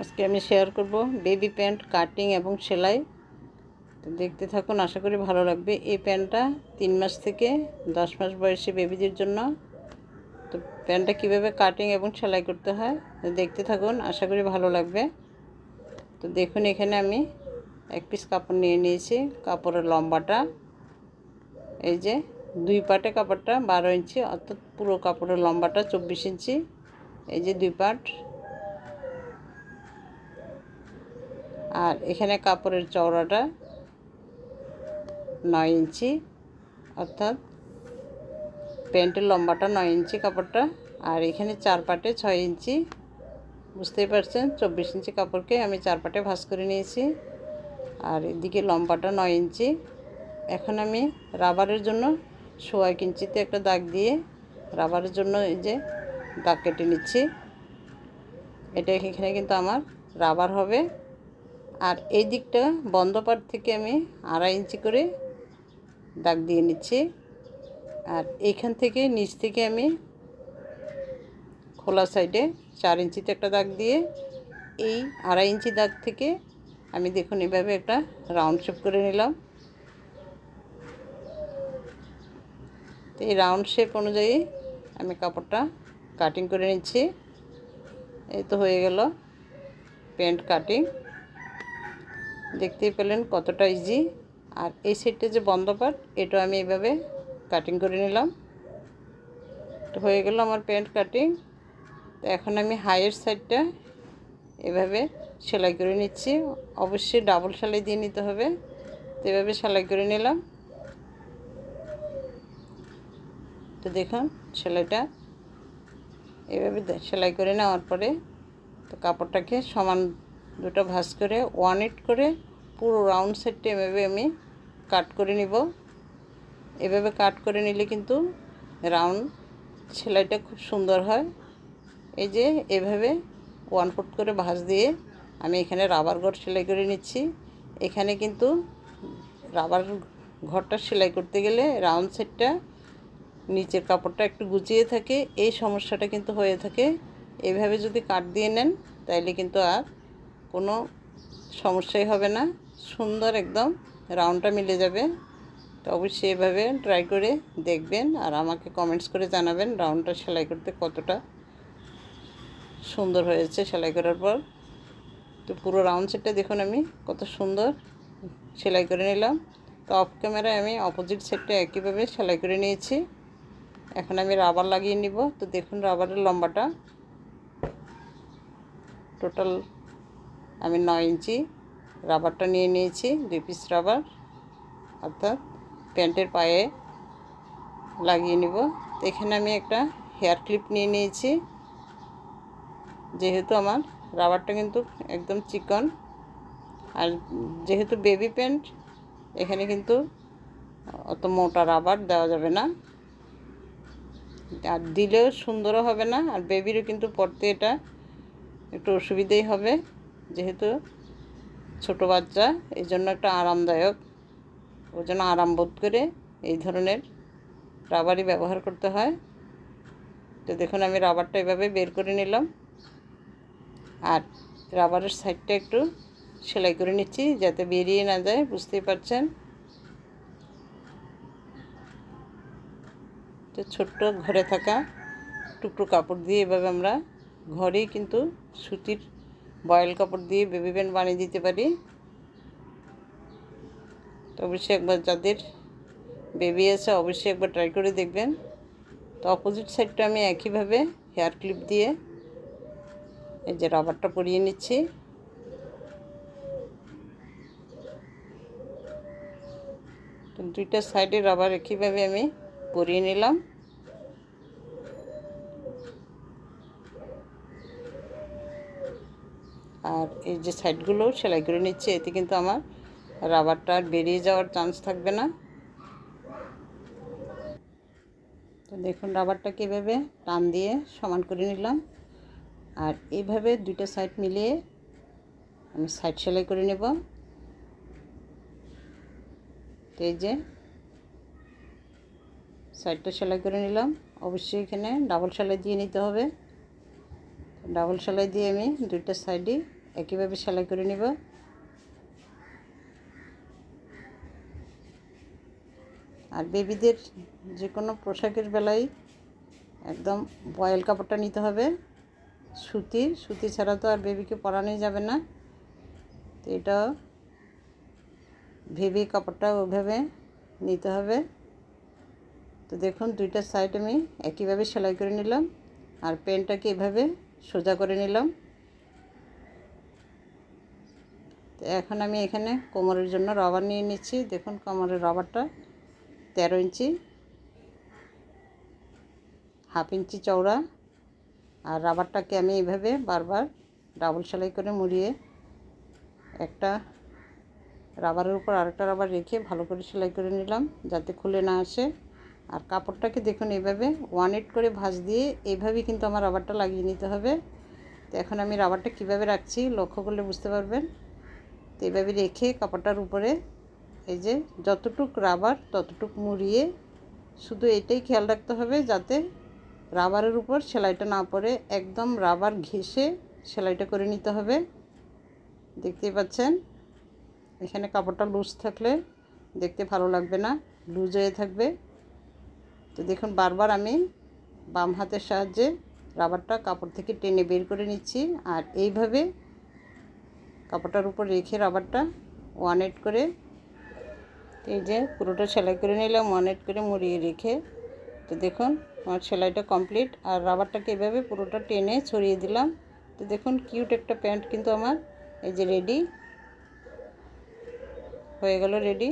আজকে আমি শেয়ার করব বেবি প্যান্ট কাটিং এবং সেলাই। তো দেখতে থাকুন, আশা করি ভালো লাগবে। এই প্যান্টটা তিন মাস থেকে দশ মাস বয়সী বেবিদের জন্য। তো প্যান্টটা কীভাবে কাটিং এবং সেলাই করতে হয় দেখতে থাকুন, আশা করি ভালো লাগবে। তো দেখুন, এখানে আমি এক পিস কাপড় নিয়ে নিয়েছি। কাপড়ের লম্বাটা, এই যে দুই পাটে কাপড়টা বারো ইঞ্চি, অর্থাৎ পুরো কাপড়ের লম্বাটা চব্বিশ ইঞ্চি, এই যে দুই পাট। আর এখানে কাপড়ের চওড়াটা নয় ইঞ্চি, অর্থাৎ প্যান্টের লম্বাটা নয় ইঞ্চি কাপড়টা, আর এখানে চার পাটে ছয় ইঞ্চি, বুঝতেই পারছেন? চব্বিশ ইঞ্চি কাপড়কে আমি চার পাটে ভাঁজ করে নিয়েছি, আর এদিকে লম্বাটা নয় ইঞ্চি। এখন আমি রাবারের জন্য সোয়া ইঞ্চিতে একটা দাগ দিয়ে রাবারের জন্য এই যে দাগ কেটে নিচ্ছি। এটা এখানে কিন্তু আমার রাবার হবে। আর এই দিকটা বন্ধ পাট থেকে আমি আড়াই ইঞ্চি করে দাগ দিয়ে নিচ্ছি। আর এইখান থেকে নিচ থেকে আমি খোলা সাইডে চার ইঞ্চিতে একটা দাগ দিয়ে এই আড়াই ইঞ্চি দাগ থেকে আমি দেখুন এভাবে একটা রাউন্ড শেপ করে নিলাম। তো এই রাউন্ড শেপ অনুযায়ী আমি কাপড়টা কাটিং করে নিচ্ছি। এই তো হয়ে গেল প্যান্ট কাটিং। দেখতেই পেলেন কতটা ইজি আর এই সাইডটা যে বন্ধ পাট এটা আমি এভাবে কাটিং করে নিলাম। তো হয়ে গেল আমার প্যান্ট কাটিং তো এখন আমি হাইয়ের সাইডটা এভাবে সেলাই করে নিচ্ছি। অবশ্যই ডাবল সেলাই দিয়ে নিতে হবে। তো এভাবে সেলাই করে নিলাম। তো দেখুন, সেলাইটা এভাবে সেলাই করে নেওয়ার পরে তো কাপড়টাকে সমান দুটো ভাঁজ করে ওয়ান এইট করে পুরো রাউন্ড সেটটা এভাবে আমি কাট করে নিব। এভাবে কাট করে নিলে কিন্তু রাউন্ড সেলাইটা খুব সুন্দর হয়। এই যে এভাবে ওয়ান ফুট করে ভাঁজ দিয়ে আমি এখানে রাবার ঘর সেলাই করে নিচ্ছি। এখানে কিন্তু রাবার ঘরটা সেলাই করতে গেলে রাউন্ড সেটটা নিচের কাপড়টা একটু গুছিয়ে থাকে, এই সমস্যাটা কিন্তু হয়ে থাকে। এভাবে যদি কাট দিয়ে নেন, তাইলে কিন্তু আর কোনো সমস্যাই হবে না। সুন্দর একদম। রাউন্ডটা মিলে যাবে। তো অবশ্যই এভাবে ট্রাই করে দেখবেন আর আমাকে কমেন্টস করে জানাবেন রাউন্ডটা সেলাই করতে কতটা সুন্দর হয়েছে সেলাই করার পর। তো পুরো রাউন্ড সেটটা দেখুন আমি, কত সুন্দর সেলাই করে নিলাম। তো অফ ক্যামেরায় আমি অপোজিট সেটটা একইভাবে সেলাই করে নিয়েছি। এখন আমি রাবার লাগিয়ে নিব। তো দেখুন রাবারের লম্বাটা টোটাল আমি নয় ইঞ্চি রাবারটা নিয়ে নিয়েছি, দুই পিস রাবার। অর্থাৎ প্যান্টের পায়ে লাগিয়ে নিব। এখানে আমি একটা হেয়ার ক্লিপ নিয়ে নিয়েছি। যেহেতু আমার রাবারটা কিন্তু একদম চিকন, আর যেহেতু বেবি প্যান্ট এখানে কিন্তু অত মোটা রাবার দেওয়া যাবে না। আর দিলেও সুন্দরও হবে না, আর বেবিরও কিন্তু পড়তে এটা একটু অসুবিধেই হবে। যেহেতু ছোট বাচ্চা, এই জন্য একটা আরামদায়ক ওই জন্য আরাম বোধ করে এই ধরনের রাবারই ব্যবহার করতে হয়। তো দেখুন, আমি রাবারটা এভাবে বের করে নিলাম। আর রাবারের সাইডটা একটু সেলাই করে নিচ্ছি যাতে বেরিয়ে না যায়, বুঝতেই পারছেন? তো ছোট্ট ঘরে থাকা টুকরো কাপড় দিয়ে এভাবে আমরা ঘরেই কিন্তু সুতির বয়েল কাপড় দিয়ে বেবি প্যান্ট বানিয়ে দিতে পারি। তো অবশ্যই একবার যাদের বেবি আছে অবশ্যই একবার ট্রাই করে দেখবেন। তো অপোজিট সাইডটা আমি একইভাবে হেয়ার ক্লিপ দিয়ে এই যে রাবারটা পরিয়ে নিচ্ছি। দুইটা সাইডে রাবার একইভাবে আমি পরিয়ে নিলাম। আর এই যে সাইডগুলো সেলাই করে নিচ্ছে, এতে কিন্তু আমার রাবারটা আর বেরিয়ে যাওয়ার চান্স থাকবে না। তো দেখুন রাবারটা কীভাবে টান দিয়ে সমান করে নিলাম। আর এইভাবে দুইটা সাইড মিলিয়ে আমি সাইড সেলাই করে নেব। তো এই যে সাইডটা সেলাই করে নিলাম। অবশ্যই এখানে ডাবল সেলাই দিয়ে নিতে হবে। ডাবল সেলাই দিয়ে আমি দুইটা সাইডে একইভাবে সেলাই করে নিব। আর বেবিদের যে কোনো পোশাকের বেলায় একদম বয়েল কাপড়টা নিতে হবে। সুতি সুতি ছাড়া তো আর বেবিকে পরানোই যাবে না। তো এটা ভেবে কাপড়টা ওইভাবে নিতে হবে। তো দেখুন দুইটা সাইড আমি একইভাবে সেলাই করে নিলাম। আর প্যান্টটাকে এভাবে সোজা করে নিলাম। তো এখন আমি এখানে কোমরের জন্য রবার নিয়ে নিচ্ছি। দেখুন কোমরের রবারটা তেরো ইঞ্চি, হাফ ইঞ্চি চওড়া। আর রাবারটাকে আমি এইভাবে বারবার ডাবল সেলাই করে মুড়িয়ে একটা রাবারের উপর আরেকটা রাবার রেখে ভালো করে সেলাই করে নিলাম যাতে খুলে না আসে। আর কাপড়টাকে দেখুন এভাবে ওয়ান করে ভাঁজ দিয়ে এইভাবেই কিন্তু আমার রাবারটা লাগিয়ে নিতে হবে। তো এখন আমি রাবারটা কীভাবে রাখছি লক্ষ্য করলে বুঝতে পারবেন। তো এইভাবে রেখে কাপড়টার উপরে এই যে যতটুক রাবার ততটুক মুড়িয়ে শুধু এটাই খেয়াল রাখতে হবে যাতে রাবারের উপর সেলাইটা না পড়ে। একদম রাবার ঘেঁষে সেলাইটা করে নিতে হবে। দেখতেই পাচ্ছেন? এখানে কাপড়টা লুজ থাকলে দেখতে ভালো লাগবে না লুজ হয়ে থাকবে। তো দেখুন বারবার আমি বাম হাতের সাহায্যে রাবারটা কাপড় থেকে টেনে বের করে নিচ্ছি আর এইভাবে কাপড়টার উপর রেখে রাবারটা ওয়ান এইট করে এই যে পুরোটা সেলাই করে নিলাম, ওয়ান এইট করে মুড়িয়ে রেখে। তো দেখুন আমার সেলাইটা কমপ্লিট আর রাবারটাকে এভাবে পুরোটা টেনে ছড়িয়ে দিলাম। তো দেখুন কিউট একটা প্যান্ট কিন্তু আমার, এই যে রেডি, হয়ে গেল রেডি।